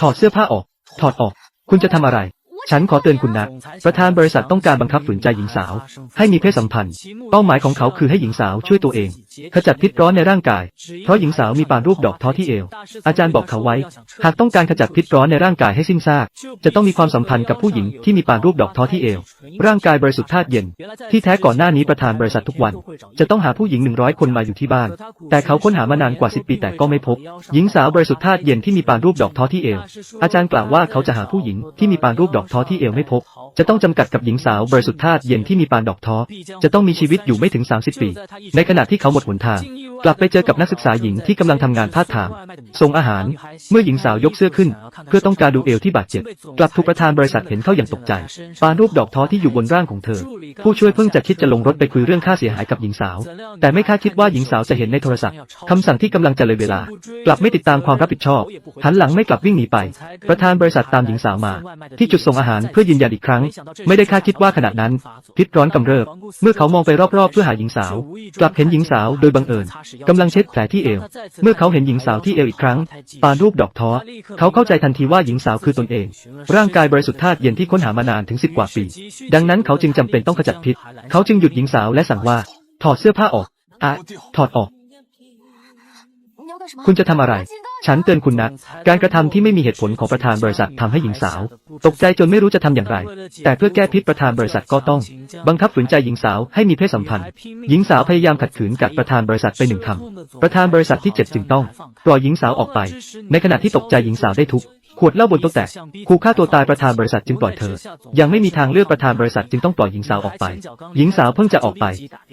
ถอดเสื้อผ้าออก ถอดออก คุณจะทำอะไร ฉันขอเตือนคุณนะ ประธานบริษัทต้องการบังคับฝืนใจหญิงสาว ให้มีเพศสัมพันธ์ เป้าหมายของเขาคือให้หญิงสาวช่วยตัวเอง ขจัดพิษร้อนในร่างกาย เพราะหญิงสาวมีปานรูปดอกท้อที่เอว อาจารย์บอกเขาไว้ หากต้องการขจัดพิษร้อนในร่างกายให้สิ้นซาก จะต้องมีความสัมพันธ์กับผู้หญิงที่มีปานรูปดอกท้อที่เอว ร่างกายบริสุทธิ์ธาตุเย็น ที่แท้ก่อนหน้านี้ประธานบริษัททุกวัน จะต้องหาผู้หญิงหนึ่งร้อยคนมาอยู่ที่บ้าน แต่เขาค้นหามานานกว่า10ปีแต่ก็ไม่พบ หญิงสาวบริสุทธิ์ธาตุเย็นที่มีปานรูปดอกท้อที่เอว อาจารย์กล่าวว่าเขาจะหาผู้หญิงที่มีปานรูปดอกท้อที่เอวไม่พบ จะต้องจำกัดกับหญิงสาวบริสุทธิ์ธาตุเย็นที่มีปานดอกท้อ จะต้องมีชีวิตอยู่ไม่ถึง 30 ปี ในขณะที่เขาหมดหนทาง กลับไปเจอกับนักศึกษาหญิงที่กำลังทำงานพาดไทม์ส่งอาหาร เมื่อหญิงสาวยกเสื้อขึ้น เพื่อต้องการดูเอวที่บาดเจ็บ กลับถูกประธานบริษัทเห็นเข้าอย่างตกใจ ปานรูปดอกท้อที่อยู่บนร่างของเธอ ผู้ช่วยเพิ่งจะคิดจะลงรถไปคุยเรื่องค่าเสียหายกับหญิงสาว แต่ไม่คาดคิดว่าหญิงสาวจะเห็นในโทรศัพท์คำสั่งที่กำลังจะเลยเวลา กลับไม่ติดตามความรับผิดชอบ หันหลังไม่กลับวิ่งหนีไป ประธานบริษัทตามหญิงสาวมา ที่จุดส่งอาหารเพื่อยืนยันอีกครั้ง ไม่ได้คาดคิดว่าขณะนั้น พิษร้อนกำเริบ เมื่อเขามองไปรอบๆเพื่อหาหญิงสาว กลับเห็นหญิงสาวโดยบังเอิญกำลังเช็ดแผลที่เอว เมื่อเขาเห็นหญิงสาวที่เอวอีกครั้ง ปานรูปดอกท้อเขาเข้าใจทันทีว่าหญิงสาวคือตนเอง ร่างกายบริสุทธิ์ธาตุเย็นที่ค้นหามานานถึงสิบกว่าปี ดังนั้นเขาจึงจำเป็นต้องขจัดพิษ เขาจึงหยุดหญิงสาวและสั่งว่า ถอดเสื้อผ้าออกอะถอดออก คุณจะทำอะไร ฉันเตือนคุณนะ การกระทำที่ไม่มีเหตุผลของประธานบริษัททำให้หญิงสาว ตกใจจนไม่รู้จะทำอย่างไร แต่เพื่อแก้พิษประธานบริษัทก็ต้อง บังคับฝืนใจหญิงสาวให้มีเพศสัมพันธ์ หญิงสาวพยายามขัดขืนกับประธานบริษัทไปหนึ่งคำประธานบริษัทที่เจ็ดจึงต้องปล่อยหญิงสาวออกไป ในขณะที่ตกใจหญิงสาวได้ทุก ขวดเหล้าบนโต๊ะแตกคู่ฆ่าตัวตายประธานบริษัทจึงปล่อยเธอ ยังไม่มีทางเลือกประธานบริษัทจึงต้องปล่อยหญิงสาวออกไป หญิงสาวเพิ่งจะออกไป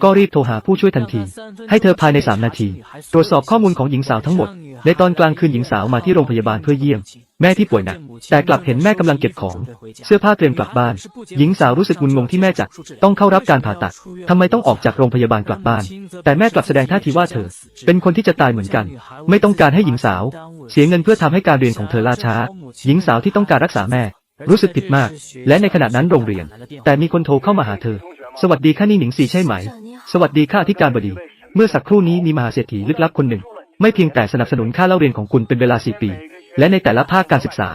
ก็รีบโทรหาผู้ช่วยทันที ให้เธอภายในสามนาที ตรวจสอบข้อมูลของหญิงสาวทั้งหมด ในตอนกลางคืนหญิงสาวมาที่โรงพยาบาลเพื่อเยี่ยม แม่ที่ป่วยหนัก แต่กลับเห็นแม่กำลังเก็บของ เสื้อผ้าเตรียมกลับบ้าน หญิงสาวรู้สึกงุนงงที่แม่จักต้องเข้ารับการผ่าตัดทำไมต้องออกจากโรงพยาบาลกลับบ้าน แต่แม่กลับแสดงท่าทีว่าเธอ เป็นคนที่จะตายเหมือนกัน ไม่ต้องการให้หญิงสาว เสียเงินเพื่อทำให้การเรียนของเธอล่าช้า หญิงสาวที่ต้องการรักษาแม่ รู้สึกผิดมาก และในขณะนั้นโรงเรียน แต่มีคนโทรเข้ามาหาเธอ สวัสดีค่ะนี่หนิงซีใช่ไหม สวัสดีค่ะอธิการบดี เมื่อสักครู่นี้มีมหาเศรษฐีลึกลับคนหนึ่ง ไม่เพียงแต่สนับสนุนค่าเล่าเรียนของคุณเป็นเวลา4ปี และในแต่ละภาคการศึกษา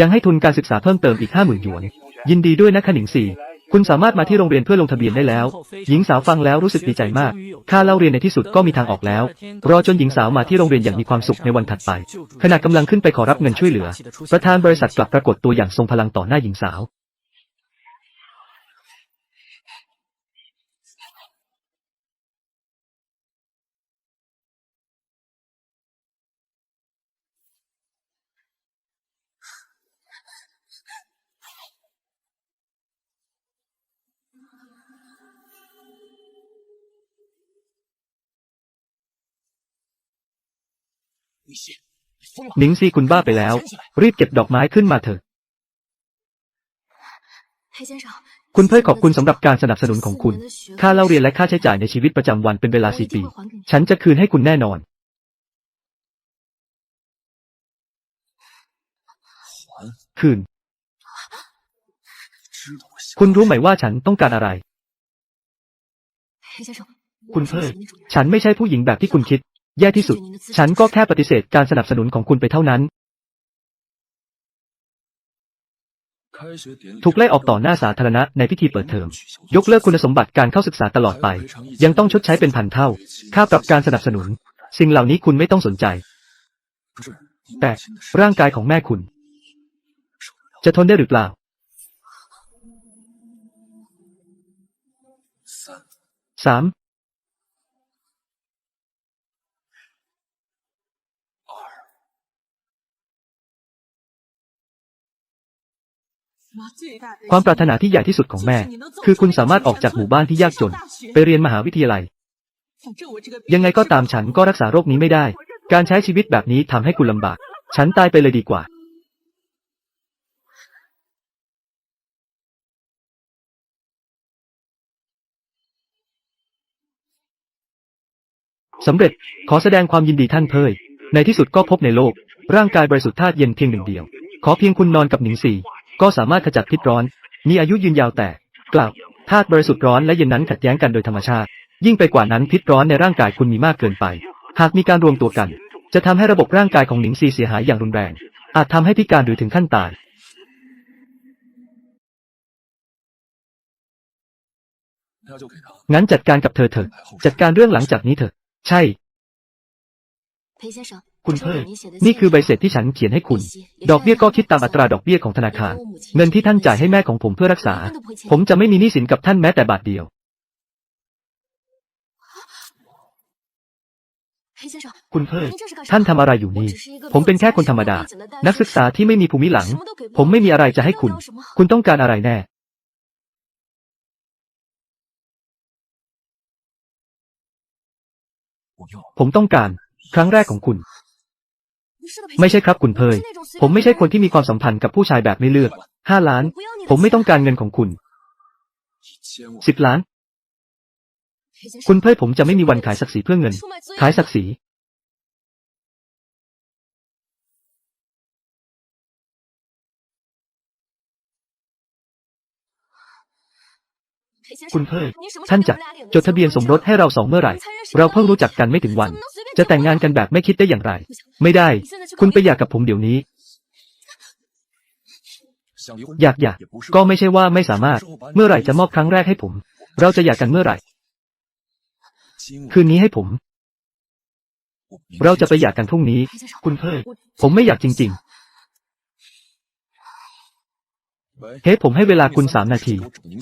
ยังให้ทุนการศึกษาเพิ่มเติมอีก 50,000หยวน ยินดีด้วยนะคะหนิงสี่คุณสามารถมาที่โรงเรียนเพื่อลงทะเบียนได้แล้ว หญิงสาวฟังแล้วรู้สึกดีใจมาก ค่าเล่าเรียนในที่สุดก็มีทางออกแล้ว รอจนหญิงสาวมาที่โรงเรียนอย่างมีความสุขในวันถัดไป ขณะกำลังขึ้นไปขอรับเงินช่วยเหลือ ประธานบริษัทกลับปรากฏตัวอย่างทรงพลังต่อหน้าหญิงสาว หนิงซีคุณบ้าไปแล้ว รีบเก็บดอกไม้ขึ้นมาเถอะ คุณเพ่ยขอบคุณสำหรับการสนับสนุนของคุณ ค่าเล่าเรียนและค่าใช้จ่ายในชีวิตประจำวันเป็นเวลาสี่ปี ฉันจะคืนให้คุณแน่นอน คืน คุณรู้ไหมว่าฉันต้องการอะไร คุณเพ่ยฉันไม่ใช่ผู้หญิงแบบที่คุณคิด แย่ที่สุด ฉันก็แค่ปฏิเสธการสนับสนุนของคุณไปเท่านั้น ถูกไล่ออกต่อหน้าสาธารณะในพิธีเปิดเทอม ยกเลิกคุณสมบัติการเข้าศึกษาตลอดไป ยังต้องชดใช้เป็นพันเท่า ค่าปรับการสนับสนุน สิ่งเหล่านี้คุณไม่ต้องสนใจ แต่ร่างกายของแม่คุณ จะทนได้หรือเปล่า สาม ความปรารถนาที่ใหญ่ที่สุดของแม่ คือคุณสามารถออกจากหมู่บ้านที่ยากจน ไปเรียนมหาวิทยาลัย ยังไงก็ตามฉันก็รักษาโรคนี้ไม่ได้ การใช้ชีวิตแบบนี้ทำให้คุณลำบาก ฉันตายไปเลยดีกว่าสำเร็จ ขอแสดงความยินดีท่านเพยในที่สุดก็พบในโลก ร่างกายบริสุทธิ์ธาตุเย็นเพียงหนึ่งเดียว ขอเพียงคุณนอนกับหนิงซี ก็สามารถขจัดพิษร้อน มีอายุยืนยาวแต่ กล่าวธาตุบริสุทธิ์ร้อนและเย็นนั้นขัดแย้งกันโดยธรรมชาติ ยิ่งไปกว่านั้นพิษร้อนในร่างกายคุณมีมากเกินไป หากมีการรวมตัวกัน จะทำให้ระบบร่างกายของหนิงซีเสียหายอย่างรุนแรง อาจทำให้พิการหรือถึงขั้นตาย 那就给他 งั้นจัดการกับเธอเถอะ 安排后 จัด 事。 การเรื่องหลังจากนี้เถอะ ใช่ 裴先生， คุณเพิ่มนี่คือใบเสร็จที่ฉันเขียนให้คุณ ดอกเบี้ยก็คิดตามอัตราดอกเบี้ยของธนาคาร เงินที่ท่านจ่ายให้แม่ของผมเพื่อรักษา ผมจะไม่มีหนี้สินกับท่านแม้แต่บาทเดียว คุณเพิ่มท่านทำอะไรอยู่นี่ ผมเป็นแค่คนธรรมดา นักศึกษาที่ไม่มีภูมิหลัง ผมไม่มีอะไรจะให้คุณ คุณต้องการอะไรแน่ผมต้องการ ครั้งแรกของคุณ ไม่ใช่ครับคุณเพย ผมไม่ใช่คนที่มีความสัมพันธ์กับผู้ชายแบบไม่เลือก ห้าล้าน ผมไม่ต้องการเงินของคุณ สิบล้าน คุณเพยผมจะไม่มีวันขายศักดิ์ศรีเพื่อเงิน ขายศักดิ์ศรี คุณเพิ่งท่านจะจดทะเบียนสมรสให้เราสองเมื่อไหร่ เราเพิ่งรู้จักกันไม่ถึงวัน จะแต่งงานกันแบบไม่คิดได้อย่างไร ไม่ได้ คุณไปหย่ากับผมเดี๋ยวนี้ อยากอยากก็ไม่ใช่ว่าไม่สามารถ เมื่อไหร่จะมอบครั้งแรกให้ผม เราจะหย่ากันเมื่อไหร่ คืนนี้ให้ผม เราจะไปหย่ากันพรุ่งนี้ คุณเพิ่งผมไม่อยากจริง ๆ เฮ้ผมให้เวลาคุณสามนาที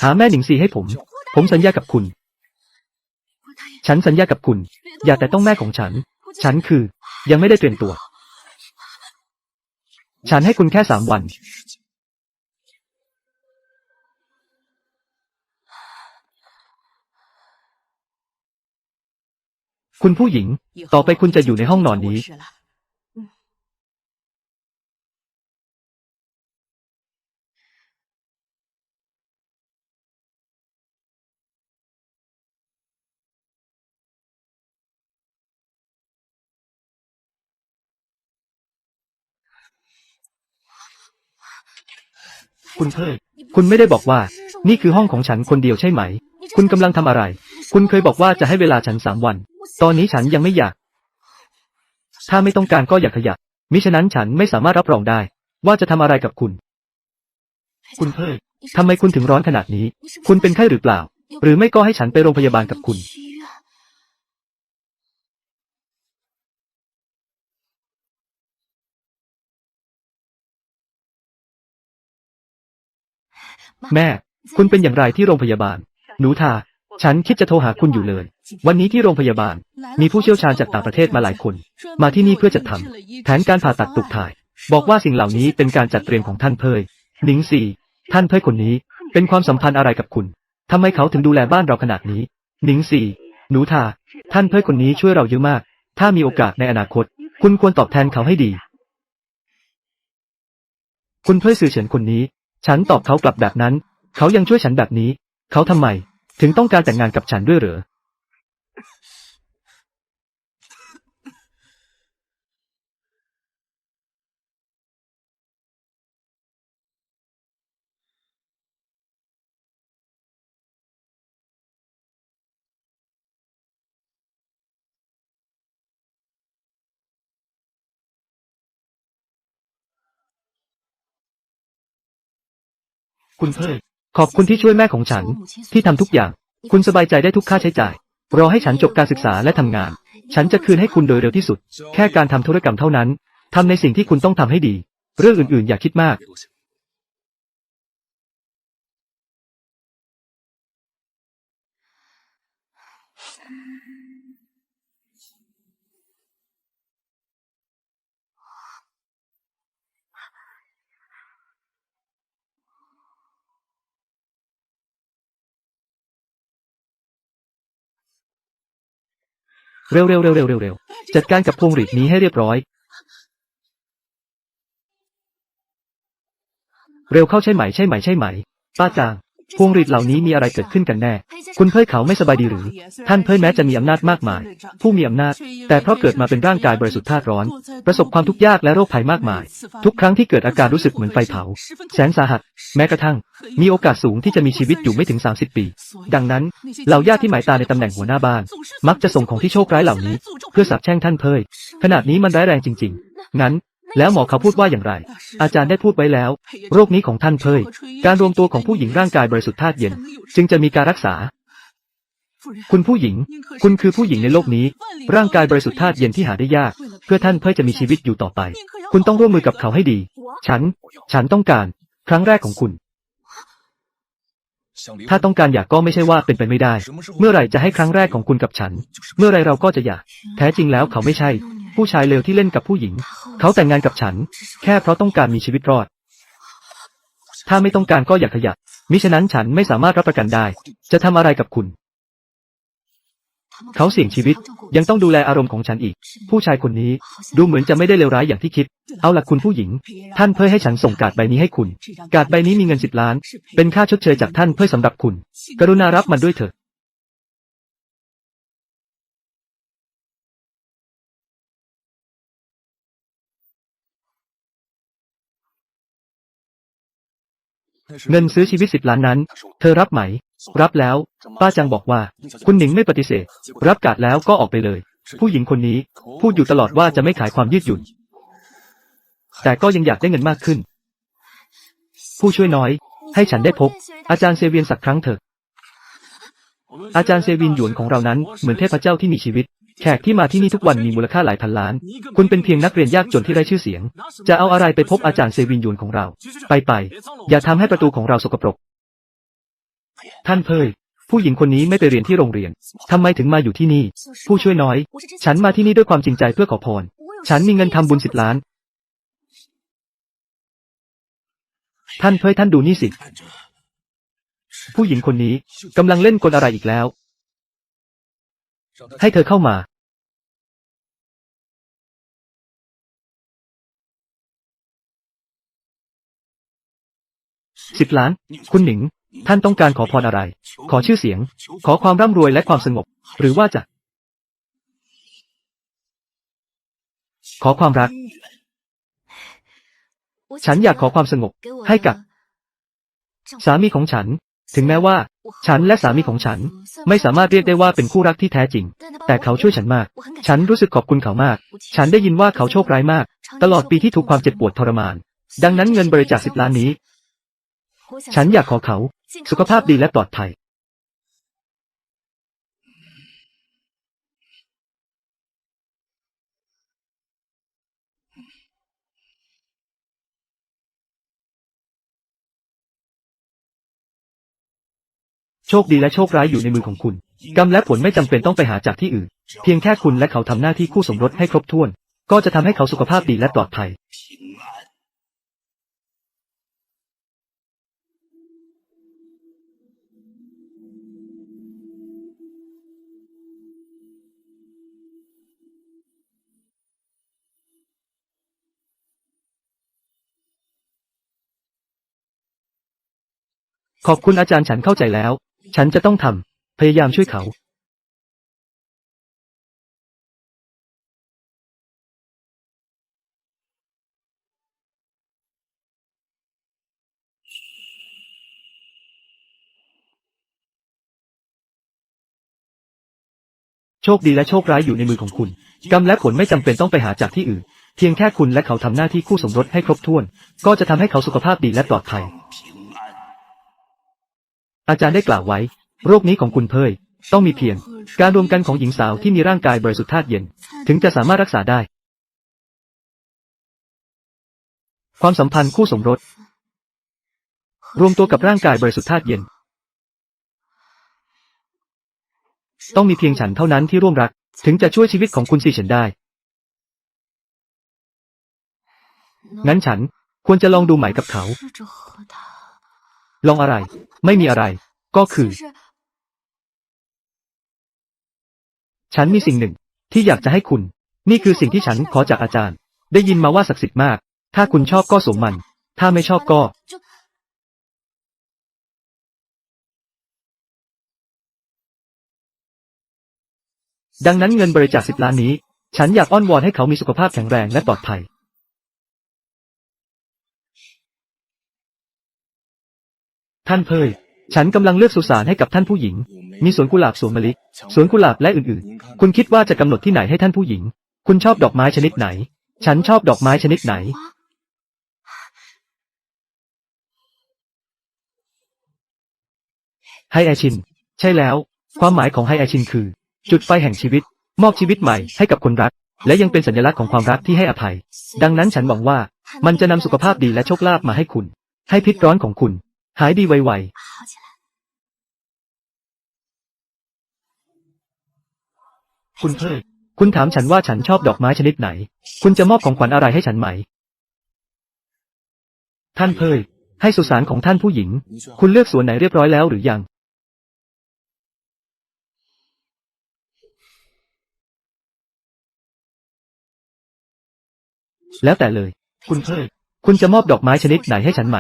หาแม่หนิงซีให้ผม ผมสัญญากับคุณ ฉันสัญญากับคุณ อย่าแต่ต้องแม่ของฉัน ฉันคือ ยังไม่ได้เตรียมตัว ฉันให้คุณแค่สามวัน คุณผู้หญิง ต่อไปคุณจะอยู่ในห้องนอนนี้ คุณเพยคุณไม่ได้บอกว่า นี่คือห้องของฉันคนเดียวใช่ไหม คุณกำลังทำอะไร คุณเคยบอกว่าจะให้เวลาฉันสามวัน ตอนนี้ฉันยังไม่อยาก ถ้าไม่ต้องการก็อย่าขยับ มิฉะนั้นฉันไม่สามารถรับรองได้ ว่าจะทำอะไรกับคุณ คุณเพยทำไมคุณถึงร้อนขนาดนี้ คุณเป็นไข้หรือเปล่า หรือไม่ก็ให้ฉันไปโรงพยาบาลกับคุณ แม่ คุณเป็นอย่างไรที่โรงพยาบาล หนูทา ฉันคิดจะโทรหาคุณอยู่เลย วันนี้ที่โรงพยาบาล มีผู้เชี่ยวชาญจากต่างประเทศมาหลายคน มาที่นี่เพื่อจะทำแผนการผ่าตัดปลูกถ่าย บอกว่าสิ่งเหล่านี้เป็นการจัดเตรียมของท่านเพยหนิงซีท่านเพยคนนี้ เป็นความสัมพันธ์อะไรกับคุณทำไมเขาถึงดูแลบ้านเราขนาดนี้ หนิงซีหนูทา ท่านเพยคนนี้ช่วยเราเยอะมาก ถ้ามีโอกาสในอนาคต คุณควรตอบแทนเขาให้ดี คุณเพยสื่อเฉินคนนี้ ฉันตอบเขากลับแบบนั้น เขายังช่วยฉันแบบนี้ เขาทำไม ถึงต้องการแต่งงานกับฉันด้วยเหรอ คุณเพยขอบคุณที่ช่วยแม่ของฉัน ที่ทำทุกอย่าง คุณสบายใจได้ทุกค่าใช้จ่าย รอให้ฉันจบการศึกษาและทำงาน ฉันจะคืนให้คุณโดยเร็วที่สุด แค่การทำธุรกรรมเท่านั้นทำในสิ่งที่คุณต้องทำให้ดี เรื่องอื่นๆ อย่าคิดมาก เร็วเร็วเร็วเร็วเร็วจัดการกับพวงหรีดนี้ให้เรียบร้อย เร็วเข้าใช่ไหมใช่ไหมใช่ไหม ป้าจาง พวงหรีดเหล่านี้มีอะไรเกิดขึ้นกันแน่ คุณเพยเขาไม่สบายดีหรือ ท่านเพยแม้จะมีอำนาจมากมาย ผู้มีอำนาจ แต่เพราะเกิดมาเป็นร่างกายบริสุทธิ์ธาตุร้อน ประสบความทุกข์ยากและโรคภัยมากมาย ทุกครั้งที่เกิดอาการรู้สึกเหมือนไฟเผา แสนสาหัส แม้กระทั่ง มีโอกาสสูงที่จะมีชีวิตอยู่ไม่ถึง 30 ปี ดังนั้น เหล่าญาติที่หมายตาในตำแหน่งหัวหน้าบ้าน มักจะส่งของที่โชคร้ายเหล่านี้ เพื่อสาปแช่งท่านเพยขนาดนี้มันร้ายแรงจริง ๆ งั้น แล้วหมอเขาพูดว่าอย่างไร อาจารย์ได้พูดไว้แล้ว โรคนี้ของท่านเพยการรวมตัวของผู้หญิงร่างกายบริสุทธิ์ธาตุเย็น จึงจะมีการรักษา คุณผู้หญิง คุณคือผู้หญิงในโลกนี้ ร่างกายบริสุทธิ์ธาตุเย็นที่หาได้ยาก เพื่อท่านเพยจะมีชีวิตอยู่ต่อไป คุณต้องร่วมมือกับเขาให้ดี ฉัน ฉันต้องการ ครั้งแรกของคุณ ถ้าต้องการอยากก็ไม่ใช่ว่าเป็นไปไม่ได้ เมื่อไหร่จะให้ครั้งแรกของคุณกับฉัน เมื่อไรเราก็จะอยาก แท้จริงแล้วเขาไม่ใช่ ผู้ชายเลวที่เล่นกับผู้หญิง เขาแต่งงานกับฉัน แค่เพราะต้องการมีชีวิตรอด ถ้าไม่ต้องการก็อย่าขยับ มิฉะนั้นฉันไม่สามารถรับประกันได้ จะทำอะไรกับคุณ เขาเสี่ยงชีวิต ยังต้องดูแลอารมณ์ของฉันอีก ผู้ชายคนนี้ ดูเหมือนจะไม่ได้เลวร้ายอย่างที่คิด เอาล่ะคุณผู้หญิง ท่านเพื่อให้ฉันส่งการ์ดใบนี้ให้คุณ การ์ดใบนี้มีเงินสิบล้าน เป็นค่าชดเชยจากท่านเพื่อสำหรับคุณ กรุณารับมันด้วยเถอะ เงินซื้อชีวิตสิบล้านนั้น เธอรับไหม รับแล้ว ป้าจังบอกว่า คุณหนิงไม่ปฏิเสธ รับการ์ดแล้วก็ออกไปเลย ผู้หญิงคนนี้ พูดอยู่ตลอดว่าจะไม่ขายความยืดหยุ่น แต่ก็ยังอยากได้เงินมากขึ้น ผู้ช่วยน้อย ให้ฉันได้พบ อาจารย์เซเวียนสักครั้งเถอะอาจารย์เซวินหยวนของเรานั้นเหมือนเทพเจ้าที่มีชีวิต แขกที่มาที่นี่ทุกวันมีมูลค่าหลายพันล้าน คุณเป็นเพียงนักเรียนยากจนที่ไร้ชื่อเสียง จะเอาอะไรไปพบอาจารย์เซวินยวนของเรา ไปไป อย่าทำให้ประตูของเราสกปรก ท่านเพยผู้หญิงคนนี้ไม่ไปเรียนที่โรงเรียนทำไมถึงมาอยู่ที่นี่ ผู้ช่วยน้อย ฉันมาที่นี่ด้วยความจริงใจเพื่อขอพร ฉันมีเงินทำบุญสิบล้าน ท่านเพยท่านดูนี่สิ ผู้หญิงคนนี้กำลังเล่นกลอะไรอีกแล้ว ให้เธอเข้ามาสิบล้าน คุณหนิง ท่านต้องการขอพรอะไร ขอชื่อเสียง ขอความร่ำรวยและความสงบ หรือว่าจะ ขอความรัก ฉันอยากขอความสงบ ให้กับ สามีของฉัน ถึงแม้ว่า ฉันและสามีของฉัน ไม่สามารถเรียกได้ว่าเป็นคู่รักที่แท้จริง แต่เขาช่วยฉันมาก ฉันรู้สึกขอบคุณเขามาก ฉันได้ยินว่าเขาโชคร้ายมาก ตลอดปีที่ถูกความเจ็บปวดทรมาน ดังนั้นเงินบริจาคสิบล้านนี้ ฉันอยากขอเขา สุขภาพดีและปลอดภัย โชคดีและโชคร้ายอยู่ในมือของคุณ กรรมและผลไม่จำเป็นต้องไปหาจากที่อื่น เพียงแค่คุณและเขาทำหน้าที่คู่สมรสให้ครบถ้วน ก็จะทำให้เขาสุขภาพดีและปลอดภัยขอบคุณอาจารย์ฉันเข้าใจแล้ว ฉันจะต้องทำ พยายามช่วยเขาโชคดีและโชคร้ายอยู่ในมือของคุณ กรรมและผลไม่จำเป็นต้องไปหาจากที่อื่น เพียงแค่คุณและเขาทำหน้าที่คู่สมรสให้ครบถ้วน ก็จะทำให้เขาสุขภาพดีและปลอดภัย อาจารย์ได้กล่าวไว้ โรคนี้ของคุณเพยต้องมีเพียง การรวมกันของหญิงสาวที่มีร่างกายบริสุทธิ์ธาตุเย็น ถึงจะสามารถรักษาได้ ความสัมพันธ์คู่สมรส รวมตัวกับร่างกายบริสุทธิ์ธาตุเย็น ต้องมีเพียงฉันเท่านั้นที่ร่วมรัก ถึงจะช่วยชีวิตของคุณซีเฉินได้ งั้นฉันควรจะลองดูหมายกับเขา ลองอะไร ไม่มีอะไร ก็คือ ฉันมีสิ่งหนึ่ง ที่อยากจะให้คุณ นี่คือสิ่งที่ฉันขอจากอาจารย์ ได้ยินมาว่าศักดิ์สิทธิ์มาก ถ้าคุณชอบก็สวมมัน ถ้าไม่ชอบก็ ดังนั้นเงินบริจาคสิบล้านนี้ ฉันอยากอ้อนวอนให้เขามีสุขภาพแข็งแรงและปลอดภัย ท่านเพยฉันกำลังเลือกสุสานให้กับท่านผู้หญิง มีสวนกุหลาบสวนมะลิสวนกุหลาบและอื่นๆ คุณคิดว่าจะกำหนดที่ไหนให้ท่านผู้หญิง คุณชอบดอกไม้ชนิดไหน ฉันชอบดอกไม้ชนิดไหน ไฮแอชิน ใช่แล้ว ความหมายของไฮแอชินคือ จุดไฟแห่งชีวิต มอบชีวิตใหม่ให้กับคนรัก และยังเป็นสัญลักษณ์ของความรักที่ให้อภัย ดังนั้นฉันหวังว่า มันจะนำสุขภาพดีและโชคลาภมาให้คุณ ให้พิษร้อนของคุณ หายดีไวๆ คุณเพิ่คุณถามฉันว่าฉันชอบดอกไม้ชนิดไหน คุณจะมอบของขวัญอะไรให้ฉันไหม ท่านเพิ่ยให้สุสานของท่านผู้หญิง คุณเลือกสวนไหนเรียบร้อยแล้วหรือยัง แล้วแต่เลย คุณเพิ่ยคุณจะมอบดอกไม้ชนิดไหนให้ฉันไหม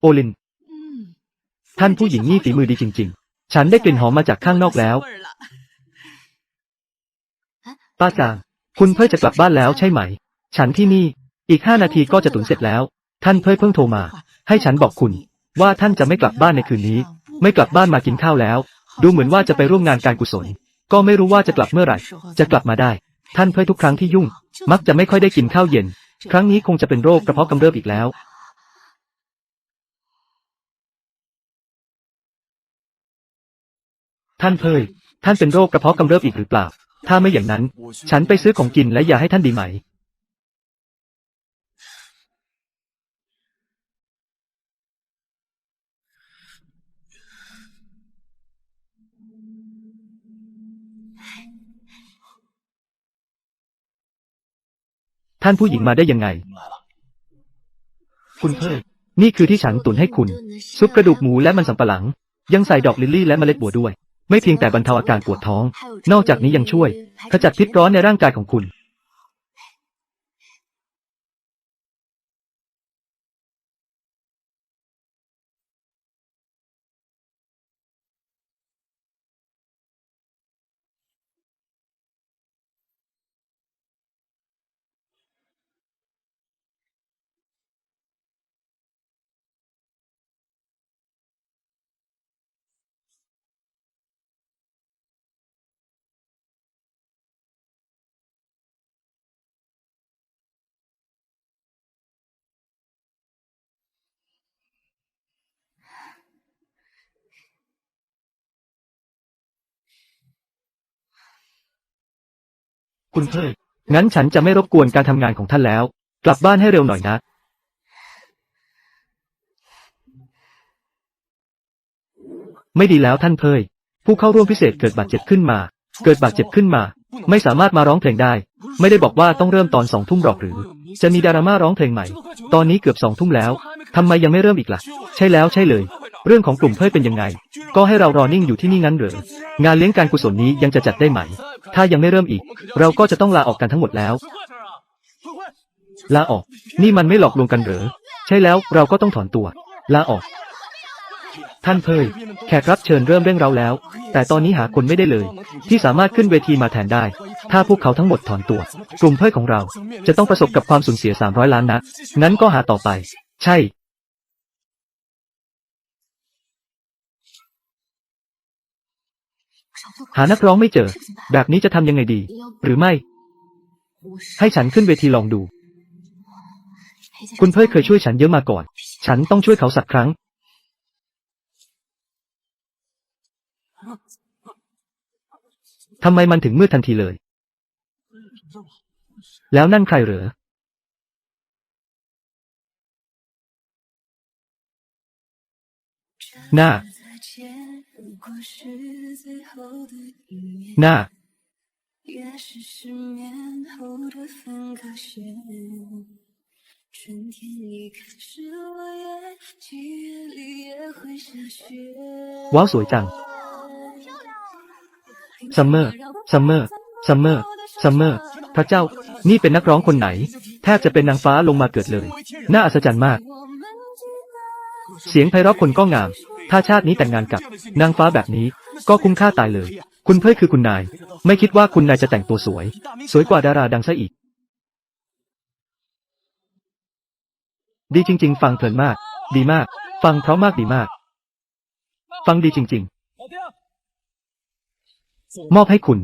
โอลิน嗯，ท่านผู้หญิงนี่ฝีมือดีจริง ๆ ฉันได้กลิ่นหอมมาจากข้างนอกแล้ว ป้าจาง คุณเพ่อจะกลับบ้านแล้วใช่ไหม ฉันที่นี่ อีกห้านาทีก็จะตุนเสร็จแล้ว ท่านเพ่อเพิ่งโทรมา ให้ฉันบอกคุณ ว่าท่านจะไม่กลับบ้านในคืนนี้ ไม่กลับบ้านมากินข้าวแล้ว ดูเหมือนว่าจะไปร่วมงานการกุศล ก็ไม่รู้ว่าจะกลับเมื่อไหร่ จะกลับมาได้ ท่านเพ่อทุกครั้งที่ยุ่ง มักจะไม่ค่อยได้กินข้าวเย็น ครั้งนี้คงจะเป็นโรคกระเพาะกำเริบอีกแล้ว ท่านเพ่ยท่านเป็นโรคกระเพาะกำเริบอีกหรือเปล่า ถ้าไม่อย่างนั้น ฉันไปซื้อของกินและยาให้ท่านดีไหม ท่านผู้หญิงมาได้ยังไง คุณเพ่ยนี่คือที่ฉันตุนให้คุณ ซุปกระดูกหมูและมันสำปะหลัง ยังใส่ดอกลิลลี่และเมล็ดบัวด้วย ไม่เพียงแต่บรรเทาอาการปวดท้อง นอกจากนี้ยังช่วยขจัดพิษร้อนในร่างกายของคุณ คุณเพิกงั้นฉันจะไม่รบกวนการทำงานของท่านแล้ว กลับบ้านให้เร็วหน่อยนะ ไม่ดีแล้วท่านเพยผู้เข้าร่วมพิเศษเกิดบาดเจ็บขึ้นมา เกิดบาดเจ็บขึ้นมา ไม่สามารถมาร้องเพลงได้ ไม่ได้บอกว่าต้องเริ่มตอนสองทุ่มหรอกหรือ จะมีดาราม่าร้องเพลงใหม่ ตอนนี้เกือบสองทุ่มแล้วทำไมยังไม่เริ่มอีกล่ะ ใช่แล้วใช่เลย เรื่องของกลุ่มเพยเป็นยังไง ก็ให้เรารอนิ่งอยู่ที่นี่งั้นเหรองานเลี้ยงการกุศลนี้ยังจะจัดได้ไหม ถ้ายังไม่เริ่มอีก เราก็จะต้องลาออกกันทั้งหมดแล้ว ลาออก นี่มันไม่หลอกลวงกันเหรอ ใช่แล้วเราก็ต้องถอนตัว ลาออก ท่านเพยแขกรับเชิญเริ่มเร่งเราแล้ว แต่ตอนนี้หาคนไม่ได้เลย ที่สามารถขึ้นเวทีมาแทนได้ ถ้าพวกเขาทั้งหมดถอนตัว กลุ่มเพยของเรา จะต้องประสบกับความสูญเสีย300ล้านนะงั้นก็หาต่อไป ใช่ หานักร้องไม่เจอ แบบนี้จะทำยังไงดี หรือไม่ ให้ฉันขึ้นเวทีลองดู คุณเพ่ยเคยช่วยฉันเยอะมาก่อน ฉันต้องช่วยเขาสักครั้ง ทำไมมันถึงมืดทันทีเลย แล้วนั่นใครเหรอหน้า หน้า 也是失眠后的分隔线。春天一开始落叶，七月里也会下雪。 ว้าวสวยจัง ซัมเมอร์ ซัมเมอร์ ซัมเมอร์ ซัมเมอร์ พระเจ้า นี่เป็นนักร้องคนไหน แทบจะเป็นนางฟ้าลงมาเกิดเลย น่าอัศจรรย์มาก 我们记得 เสียงไพเราะคนก็งาม ถ้าชาตินี้แต่งงานกับ นางฟ้าแบบนี้ ก็คุ้มค่าตายเลย คุณเพ่ยคือคุณนาย ไม่คิดว่าคุณนายจะแต่งตัวสวย สวยกว่าดาราดังซะอีก ดีจริง ๆ ฟังเพลินมาก ดีมาก ฟังเพราะมากดีมาก ฟังดีจริง ๆ มอบให้คุณ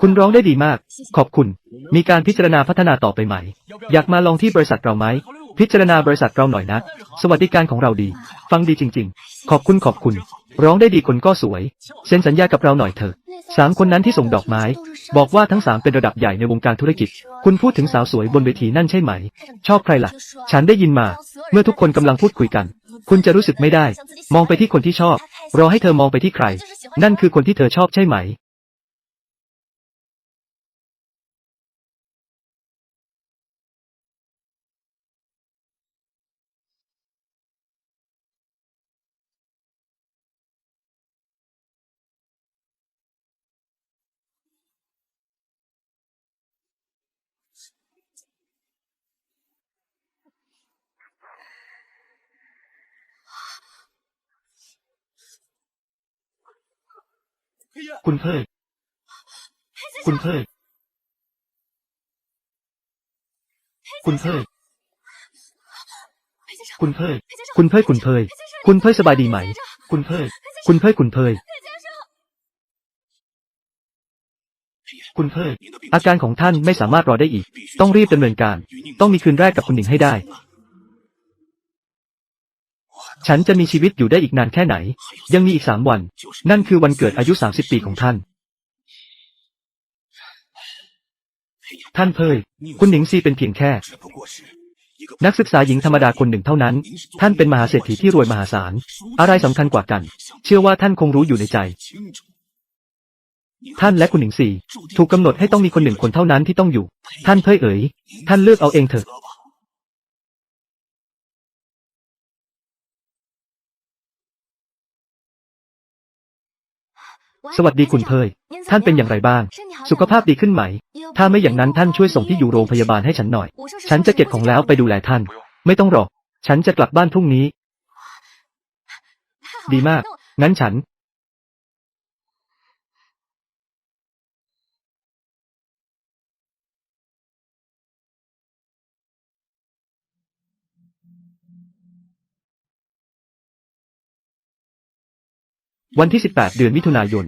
คุณร้องได้ดีมาก ขอบคุณ มีการพิจารณาพัฒนาต่อไปไหม อยากมาลองที่บริษัทเราไหม พิจารณาบริษัทเราหน่อยนะ สวัสดิการของเราดี ฟังดีจริง ๆ ขอบคุณขอบคุณ ร้องได้ดีคนก็สวย เซ็นสัญญากับเราหน่อยเถอะสามคนนั้นที่ส่งดอกไม้ บอกว่าทั้งสามเป็นระดับใหญ่ในวงการธุรกิจ คุณพูดถึงสาวสวยบนเวทีนั่นใช่ไหม ชอบใครล่ะ ฉันได้ยินมา เมื่อทุกคนกำลังพูดคุยกัน คุณจะรู้สึกไม่ได้ มองไปที่คนที่ชอบ รอให้เธอมองไปที่ใคร นั่นคือคนที่เธอชอบใช่ไหม คุณเพิ่งคุณเพิ่งคุณเพิ่งคุณเพิ่งคุณเพิ่งคุณเพิ่งคุณเพิ่งสบายดีไหม คุณเพิ่งคุณเพิ่งคุณเพิ่งคุณเพิ่งอาการของท่านไม่สามารถรอได้อีก ต้องรีบดำเนินการ ต้องมีคืนแรกกับคุณหนิงให้ได้ ฉันจะมีชีวิตอยู่ได้อีกนานแค่ไหน ยังมีอีกสามวัน นั่นคือวันเกิดอายุสามสิบปีของท่าน ท่านเพยคุณหนิงซีเป็นเพียงแค่ นักศึกษาหญิงธรรมดาคนหนึ่งเท่านั้น ท่านเป็นมหาเศรษฐีที่รวยมหาศาล อะไรสำคัญกว่ากัน เชื่อว่าท่านคงรู้อยู่ในใจ ท่านและคุณหนิงซีถูกกำหนดให้ต้องมีคนหนึ่งคนเท่านั้นที่ต้องอยู่ ท่านเพยเอ๋ย ท่านเลือกเอาเองเถอะ สวัสดีคุณเพยท่านเป็นอย่างไรบ้าง สุขภาพดีขึ้นไหม ถ้าไม่อย่างนั้นท่านช่วยส่งที่อยู่โรงพยาบาลให้ฉันหน่อย ฉันจะเก็บของแล้วไปดูแลท่าน ไม่ต้องรอฉันจะกลับบ้านพรุ่งนี้ ดีมาก งั้นฉัน วันที่ 18 เดือนมิถุนายน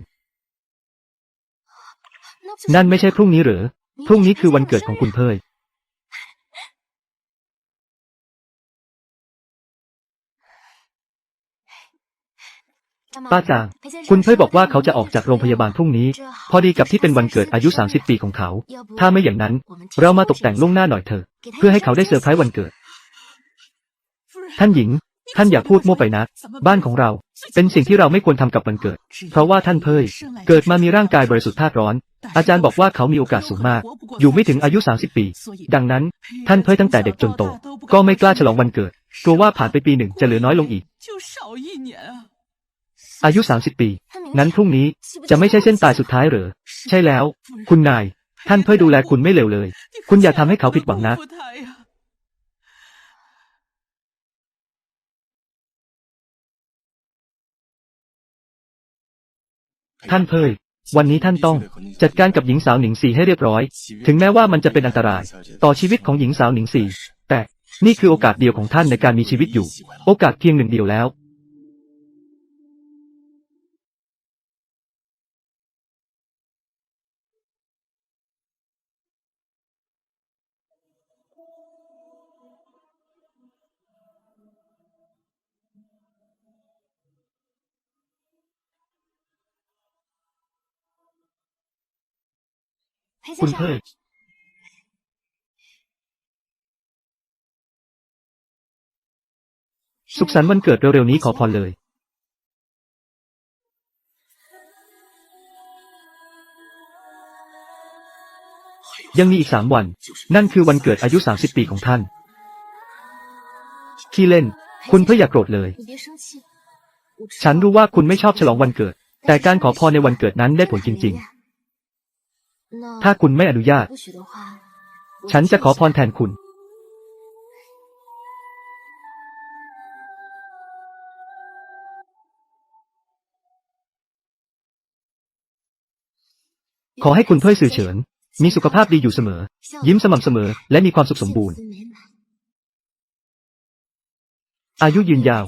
นั่นไม่ใช่พรุ่งนี้เหรอพรุ่งนี้คือวันเกิดของคุณเพยป้าจาง คุณเพยบอกว่าเขาจะออกจากโรงพยาบาลพรุ่งนี้ พอดีกับที่เป็นวันเกิดอายุ 30 ปีของเขา ถ้าไม่อย่างนั้น เรามาตกแต่งล่วงหน้าหน่อยเถอะ เพื่อให้เขาได้เซอร์ไพรส์วันเกิด ท่านหญิง ท่านอย่าพูดมั่วไปนะ บ้านของเรา เป็นสิ่งที่เราไม่ควรทำกับมันเกิด เพราะว่าท่านเพยเกิดมามีร่างกายบริสุทธิ์ธาตุร้อน อาจารย์บอกว่าเขามีโอกาสสูงมาก อยู่ไม่ถึงอายุ 30 ปี ดังนั้น ท่านเพยตั้งแต่เด็กจนโต ก็ไม่กล้าฉลองวันเกิด กลัวว่าผ่านไปปีหนึ่งจะเหลือน้อยลงอีก อายุ 30 ปี นั้นพรุ่งนี้จะไม่ใช่เส้นตายสุดท้ายเหรอ ใช่แล้ว คุณนาย ท่านเพยดูแลคุณไม่เลวเลย คุณอย่าทำให้เขาผิดหวังนะ ท่านเพยวันนี้ท่านต้องจัดการกับหญิงสาวหนิงซีให้เรียบร้อย ถึงแม้ว่ามันจะเป็นอันตราย ต่อชีวิตของหญิงสาวหนิงซีแต่นี่คือโอกาสเดียวของท่านในการมีชีวิตอยู่ โอกาสเพียงหนึ่งเดียวแล้วุณเพิ่สุขสันต์วันเกิดเร็วๆนี้ขอพรเลย ยังมีอีกสามวัน นั่นคือวันเกิดอายุ 30 ปีของท่าน ที่เล่น คุณเพื่ออยากโกรธเลย ฉันรู้ว่าคุณไม่ชอบฉลองวันเกิด แต่การขอพรในวันเกิดนั้นได้ผลจริง ๆ ถ้าคุณไม่อนุญาต ฉันจะขอพรแทนคุณ ขอให้คุณเพื่อสื่อเฉิน มีสุขภาพดีอยู่เสมอ ยิ้มสม่ำเสมอ และมีความสุขสมบูรณ์ อายุยืนยาว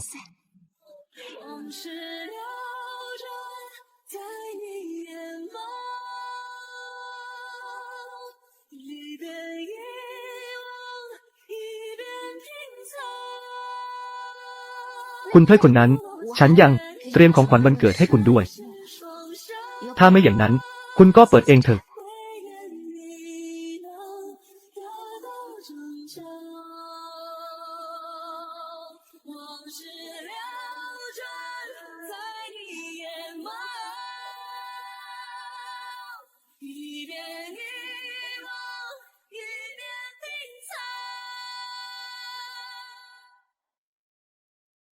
คุณเพื่อนคนนั้น ฉันยังเตรียมของขวัญวันเกิดให้คุณด้วย ถ้าไม่อย่างนั้น คุณก็เปิดเองเถอะ